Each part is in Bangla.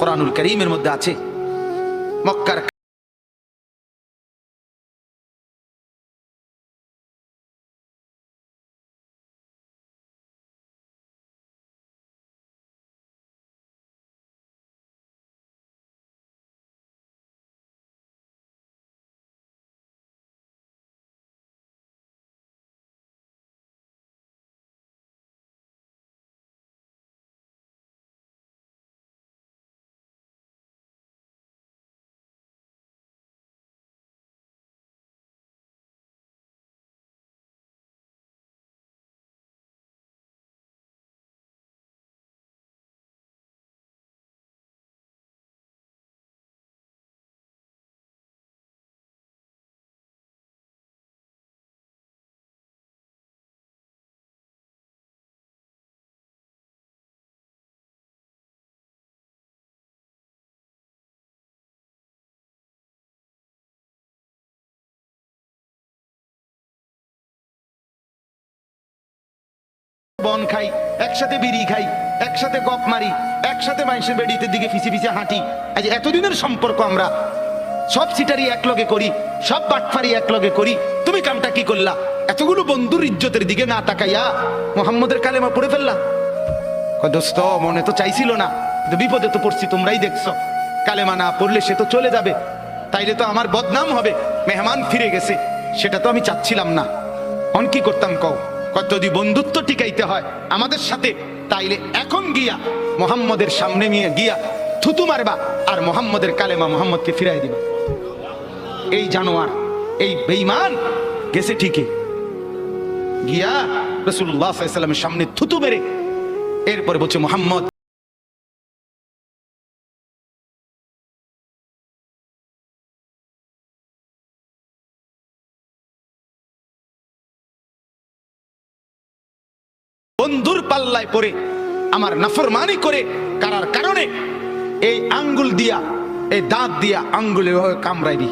কোরআনুল করিমের মধ্যে আছে। মক্কার বন খাই, একসাথে বিড়ি খাই, একসাথে গপ মারি, একসাথে মানুষের বেডিতে দিকে ফিসে ফিসে হাঁটি। আজ এতদিনের সম্পর্ক আমরা। সব সিটারি একলগে করি, সব বাটফারি একলগে করি। তুমি কামটা কি করলা? এতগুলো বন্ধুর ইজ্জতের দিকে না তাকাইয়া মোহাম্মদের কালেমা পড়ে ফেললা? দোস্ত, মনে তো চাইছিল না। বিপদে তো পড়ছি, তোমরাই দেখছ। কালেমা না পড়লে সে তো চলে যাবে। তাইলে তো আমার বদনাম হবে। মেহমান ফিরে গেছে। সেটা তো আমি চাচ্ছিলাম না। অন কি করতাম কও? কত যদি বন্ধুত্ব টিকাইতে হয় আমাদের সাথে, তাইলে এখন গিয়া মোহাম্মদের সামনে নিয়ে গিয়া থুতু মারবা আর মোহাম্মদের কালেমা মোহাম্মদকে ফিরাই দিবা। এই জানোয়ার, এই বেইমান গেছে ঠিকই। গিয়া রসুল্লাহ সাল্লামের সামনে থুতু মেরে, এরপরে বলছে, মোহাম্মদ বন্ধুর পাল্লায় পড়ে আমার নাফরমানি করে কারার কারণে এই আঙ্গুল দিয়া, এই দাঁত দিয়া আঙ্গুল এভাবে কামড়াইবি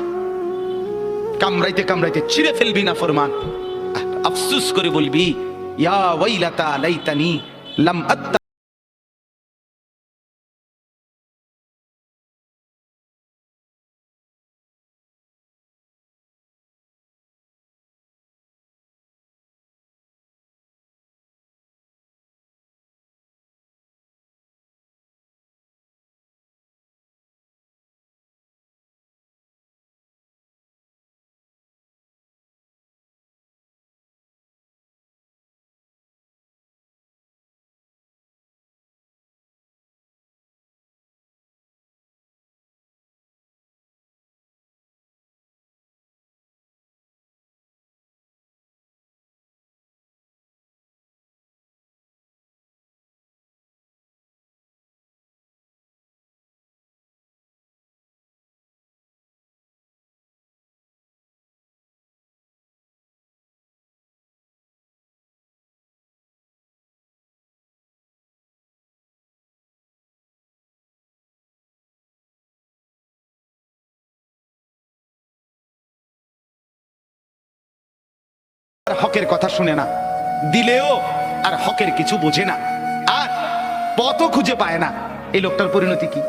কামড়াইতে কামড়াইতে ছিঁড়ে ফেলবি না ফরমান আফসুস করে বলবি, ইয়া ওয়াইলাতা লাইতানি লাম আত্তা আর হকের কথা শুনে না। দিলেও আর হকের কিছু বোঝে না। আর পথও খুঁজে পায় না। এই লোকটার পরিণতি কি?